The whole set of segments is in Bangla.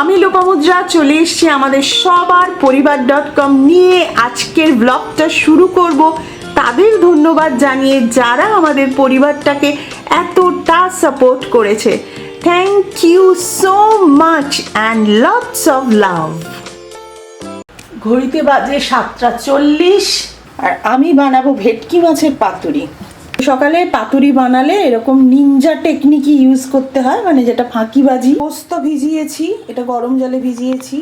আমি লোপামুদ্রা চলে এসেছি আমাদের সবার পরিবার ডট কম নিয়ে। আজকের ব্লগটা শুরু করব। তাদের ধন্যবাদ জানিয়ে যারা আমাদের পরিবারটাকে এতটা সাপোর্ট করেছে। Thank you so much and lots of love ঘড়িতে বাজে সাতটা চল্লিশ, আর আমি বানাবো ভেটকি মাছের পাতুরি। সকালে পাতুরি বানালে এরকম নিনজা টেকনিকই ইউজ করতে হয় মানে যেটা ফাঁকিবাজি। পোস্ত ভিজিয়েছি, এটা গরম জলে ভিজিয়েছি,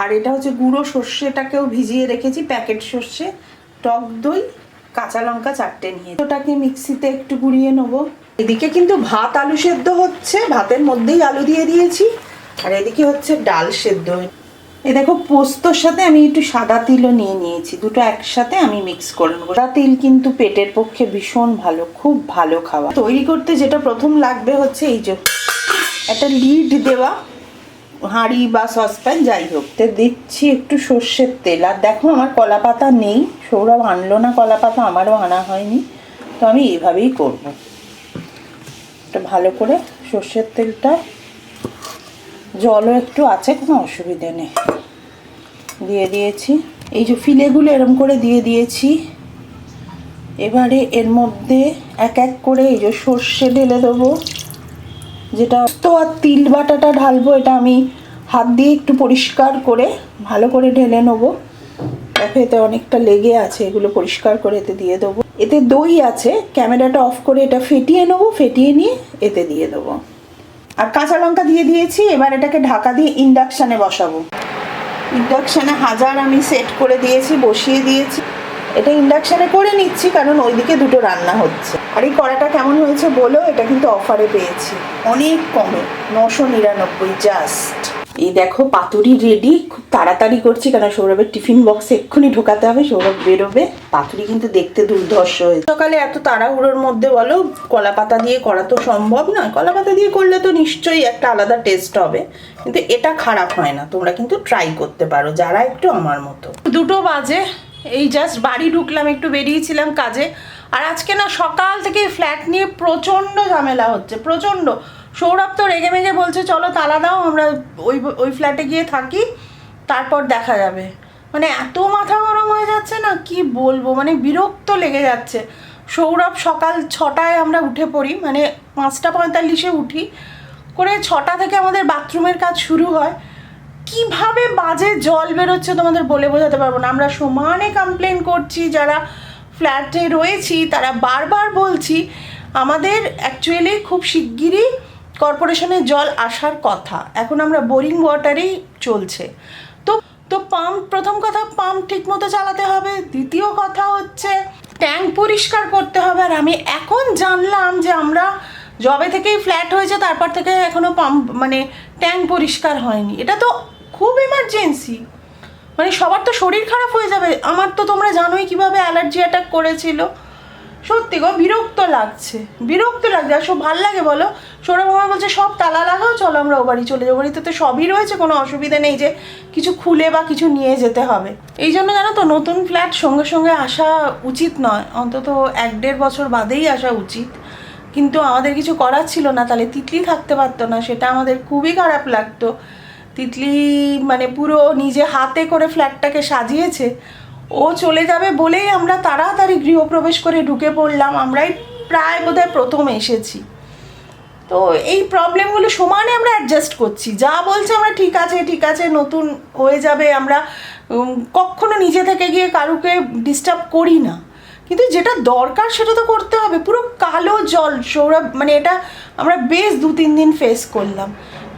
আর এটা হচ্ছে গুঁড়ো সর্ষেটাকেও ভিজিয়ে রেখেছি প্যাকেট সর্ষে, টক দই, কাঁচা লঙ্কা চারটে নিয়ে। ওটাকে মিক্সিতে একটু গুঁড়িয়ে নেব। এদিকে কিন্তু ভাত আলু সেদ্ধ হচ্ছে, ভাতের মধ্যেই আলু দিয়ে দিয়েছি, আর এদিকে হচ্ছে ডাল সেদ্ধ। এই দেখো, পোস্তর সাথে আমি একটু সাদা তিলও নিয়ে নিয়েছি। দুটো একসাথে আমি মিক্স করে নেব। সাদা তিল কিন্তু পেটের পক্ষে ভীষণ ভালো, খুব ভালো খাওয়া তৈরি করতে যেটা প্রথম লাগবে হচ্ছে এই যে, একটা লিড দেওয়া হাঁড়ি বা সসপ্যান যাই হোক। তো দিচ্ছি একটু সর্ষের তেল। আর দেখো, আমার কলা পাতা নেই। সৌরভ আনলো না কলা পাতা আমারও আনা হয়নি। তো আমি এভাবেই করব। ভালো করে সর্ষের তেলটা জলও একটু আছে, কোনো অসুবিধে নেই। দিয়ে দিয়েছি। এই যে ফিলেগুলো এরম করে দিয়ে দিয়েছি। এবারে এর মধ্যে এক এক করে এই যে সর্ষে ঢেলে দেবো। যেটা তো আর তিল বাটাটা ঢালবো, এটা আমি হাত দিয়ে একটু পরিষ্কার করে ভালো করে ঢেলে নেব। দেখো, এতে অনেকটা লেগে আছে, এগুলো পরিষ্কার করে এতে দিয়ে দেবো। এতে দই আছে, ক্যামেরাটা অফ করে এটা ফেটিয়ে নেব, ফেটিয়ে নিয়ে এতে দিয়ে দেবো। আর কাঁচা লঙ্কা দিয়ে দিয়েছি, এবার এটাকে ঢাকা দিয়ে ইন্ডাকশানে বসাবো। ইন্ডাকশানে হাজার আমি সেট করে দিয়েছি, বসিয়ে দিয়েছি। এটা ইন্ডাকশানে করে নিচ্ছি, কারণ ওইদিকে দুটো রান্না হচ্ছে। আর এই কড়াটা কেমন হয়েছে বলো, এটা কিন্তু অফারে পেয়েছি। অনেক কমে, নশো নিরানব্বই জাস্ট এই দেখো, পাতুরি রেডি খুব তাড়াতাড়ি করছি কারণ সৌরভের টিফিন বক্সে এক্ষুনি ঢোকাতে হবে, সৌরভ বেরোবে। পাতুরি কিন্তু দেখতে দুর্ধর্ষ হয়েছে। সকালে এত তাড়াহুড়োর মধ্যে বলো, কলা পাতা দিয়ে করা তো সম্ভব নয়। কলা পাতা দিয়ে করলে তো নিশ্চয়ই একটা আলাদা টেস্ট হবে। কিন্তু এটা খারাপ হয় না, তোমরা কিন্তু ট্রাই করতে পারো, যারা একটু আমার মতো। দুটো বাজে, এই জাস্ট বাড়ি ঢুকলাম, একটু বেরিয়েছিলাম কাজে। আর আজকে না সকাল থেকে ফ্ল্যাট নিয়ে প্রচণ্ড ঝামেলা হচ্ছে, প্রচণ্ড। সৌরভ তো রেগে মেগে বলছে, চলো তালা দাও, আমরা ওই ওই ফ্ল্যাটে গিয়ে থাকি, তারপর দেখা যাবে। মানে এত মাথা গরম হয়ে যাচ্ছে না, কি বলব? মানে বিরক্ত লেগে যাচ্ছে। সৌরভ সকাল ছটায় আমরা উঠে পড়ি মানে পাঁচটা পঁয়তাল্লিশে উঠি। করে ছটা থেকে আমাদের বাথরুমের কাজ শুরু হয়। কীভাবে বাজে জল বেরোচ্ছে তোমাদের বলে বোঝাতে পারব না। আমরা সমানে কমপ্লেন করছি, যারা ফ্ল্যাটে রয়েছি, তারা বারবার বলছি, আমাদের অ্যাকচুয়ালি খুব শিগগিরই কর্পোরেশনের জল আসার কথা। এখন আমরা বোরিং ওয়াটারেই চলছে। তো তো পাম্প, প্রথম কথা পাম্প ঠিকমতো চালাতে হবে। দ্বিতীয় কথা হচ্ছে ট্যাঙ্ক পরিষ্কার করতে হবে। আর আমি এখন জানলাম যে আমরা জবে থেকেই ফ্ল্যাট হয়েছে, তারপর থেকে এখনও পাম্প মানে ট্যাঙ্ক পরিষ্কার হয়নি। এটা তো খুব এমার্জেন্সি মানে সবার তো শরীর খারাপ হয়ে যাবে। আমার তো তোমরা জানোই কীভাবে অ্যালার্জি অ্যাটাক করেছিল। সত্যি গো, বিরক্ত লাগছে। বিরক্ত লাগছে। আর সব ভালো লাগে বলো? সৌরভ আমার বলছে, সব তালা লাগাও চলো আমরা ও বাড়ি চলে যাব। বাড়িতে তো সবই রয়েছে, কোনো অসুবিধা নেই যে কিছু খুলে বা কিছু নিয়ে যেতে হবে। এই জন্য জানো তো, নতুন ফ্ল্যাট সঙ্গে সঙ্গে আসা উচিত নয়। অন্তত এক দেড় বছর বাদেই আসা উচিত। কিন্তু আমাদের কিছু করার ছিল না, তাহলে তিতলি থাকতে পারতো না, সেটা আমাদের খুবই খারাপ লাগতো। তিতলি মানে পুরো নিজে হাতে করে ফ্ল্যাটটাকে সাজিয়েছে। ও চলে যাবে বলেই আমরা তাড়াতাড়ি গৃহপ্রবেশ করে ঢুকে পড়লাম। আমরাই প্রায় বোধহয় প্রথম এসেছি। তো এই প্রবলেমগুলো সমানে আমরা অ্যাডজাস্ট করছি। যা বলছে আমরা ঠিক আছে ঠিক আছে, নতুন হয়ে যাবে, আমরা কখনো নিজে থেকে গিয়ে কারুকে ডিস্টার্ব করি না। কিন্তু যেটা দরকার সেটা তো করতে হবে। পুরো কালো জল, সৌরভ মানে এটা আমরা বেশ দু, তিন দিন ফেস করলাম।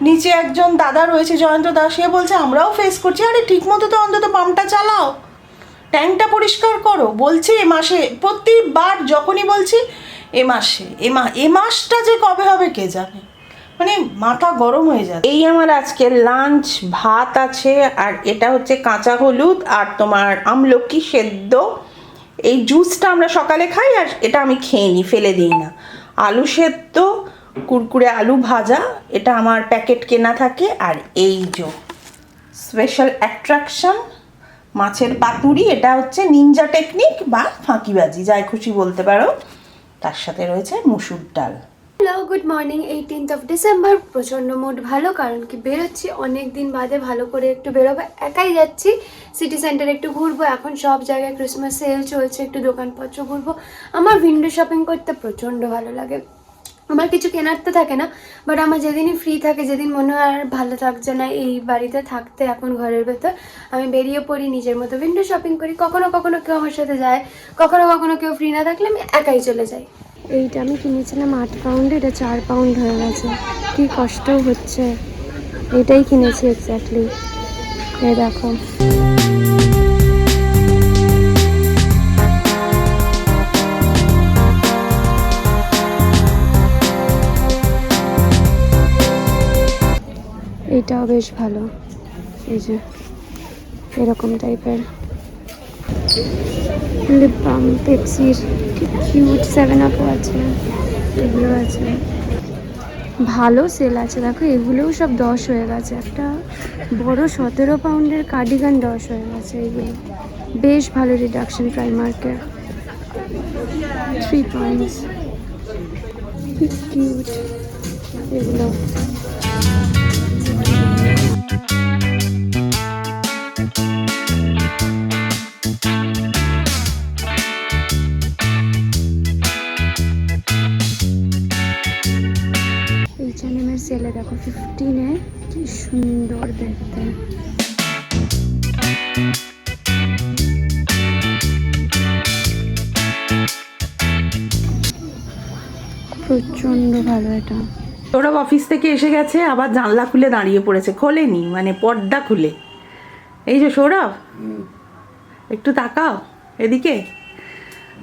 নিচে একজন দাদা রয়েছে, জয়ন্ত দাস সে বলছে, আমরাও ফেস করছি। আরে ঠিক মতো তো অন্তত পাম্পটা চালাও। ট্যাঙ্কটা পরিষ্কার করো। বলছি মাসে, প্রতিবার যখনই বলছি এ মাসে, এ মা, এ মাসটা যে কবে হবে কে জানে? মানে মাথা গরম হয়ে যায় এই আমার আজকে লাঞ্চ ভাত আছে, আর এটা হচ্ছে কাঁচা হলুদ আর তোমার আমলকি সেদ্ধ। এই জুসটা আমরা সকালে খাই আর এটা আমি খেয়ে নিই ফেলে দিই না। আলু সেদ্ধ, কুরকুরে আলু ভাজা, এটা আমার প্যাকেট কেনা থাকে। আর এই যে স্পেশাল অ্যাট্রাকশন মাছের পাতুরি, এটা হচ্ছে নিনজা টেকনিক বা ফাঁকিবাজি, যাই খুশি বলতে পারো। তার সাথে রয়েছে মুসুর ডাল। Hello good morning eighteenth of December প্রচণ্ড মুড ভালো, কারণ কি বেরোচ্ছি অনেক দিন বাদে ভালো করে একটু বেরোবো, একাই যাচ্ছি। সিটি সেন্টারে একটু ঘুরবো, এখন সব জায়গায় ক্রিসমাস সেল চলছে, একটু দোকানপত্র ঘুরবো। আমার উইন্ডো শপিং করতে প্রচণ্ড ভালো লাগে। আমার কিছু কেনার তো থাকে না বাট আমার যেদিনই ফ্রি থাকে, যেদিন মনে হয় আর ভালো থাকছে না, এই বাড়িতে থাকতে এখন ঘরের ভেতর, আমি বেরিয়ে পড়ি, নিজের মতো উইন্ডো শপিং করি, কখনো কখনো কেউ আমার সাথে যায়, কখনো কখনো কেউ ফ্রি না থাকলে আমি একাই চলে যাই। এইটা আমি কিনেছিলাম আট পাউন্ড এটা চার পাউন্ড হয়ে গেছে। কি কষ্টও হচ্ছে। এটাই কিনেছি এক্স্যাক্টলি এই দেখো। বেশ ভালো। এই যে, এরকম টাইপের। লিপ বাম পেপসির কিউট সেভেন আপও আছে, এগুলো আছে। ভালো সেল আছে। দেখো, এগুলোও সব দশ হয়ে গেছে। একটা বড় সতেরো পাউন্ডের কার্ডিগান দশ হয়ে গেছে এগুলো। বেশ ভালো রিডাকশন প্রাইমার্কে থ্রি পয়েন্টস কিউট এগুলো। সেলে দেখো ফিফটিনে কি সুন্দর দেখতে। প্রচণ্ড ভালো এটা। সৌরভ অফিস থেকে এসে গেছে আবার জানলা খুলে দাঁড়িয়ে পড়েছে খোলেনি মানে পর্দা খুলে। এই যে সৌরভ একটু তাকাও এদিকে।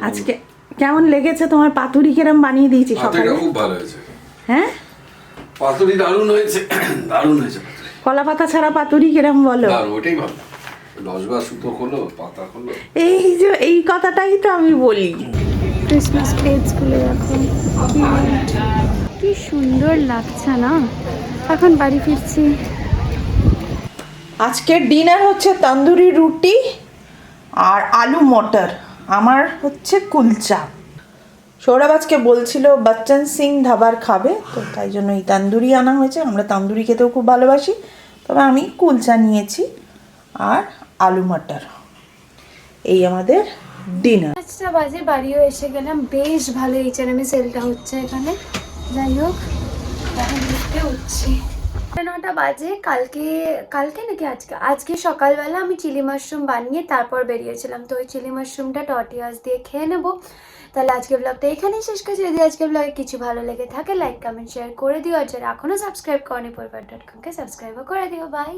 আজকে কেমন লেগেছে তোমার? পাতুরি কেরম বানিয়ে দিয়েছি সকালে? খুব ভালো হয়েছে। হ্যাঁ? পাতুরি দারুণ হয়েছে দারুণ হয়েছে কলা পাতা ছাড়া পাতুরি কেরম বলো? দারুণ ওটাই ভালো। লজবা সুতো খোলো পাতা খোলো। এই যে এই কথাটাই তো আমি বলি। ক্রিসমাস প্লেটসগুলো দেখো Cute. কি সুন্দর লাগছে না? এখন বাড়ি ফিরছি। আজকের ডিনার হচ্ছে তন্দুরি রুটি আর আলু মটর। আমার হচ্ছে কুলচা। সৌরভ আজকে বলছিল বচ্চন সিং ধাবার খাবে। তো তাই জন্য এই তান্দুরি আনা হয়েছে। আমরা তান্দুরি খেতেও খুব ভালোবাসি। তবে আমি কুলচা নিয়েছি আর আলু মটর। এই আমাদের ডিনার। পাঁচটা বাজে বাড়িও এসে গেলাম। বেশ ভালো এইচ এন সেলটা হচ্ছে এখানে। যাই হোক উঠছি। নটা বাজে, কালকে কালকে নাকি আজকে? আজকে সকালবেলা আমি চিলি মাশরুম বানিয়ে তারপর বেরিয়েছিলাম। তো ওই চিলি মাশরুমটা টটিয়াস দিয়ে খেয়ে নেব। তাহলে আজকে ব্লগটা এখানেই শেষ করছি। যদি আজকে ব্লগে কিছু ভালো লেগে থাকে লাইক কমেন্ট শেয়ার করে দিও। আর যারা এখনও সাবস্ক্রাইব করেনি পরিবার ডট কমকে সাবস্ক্রাইবও করে দিও। বাই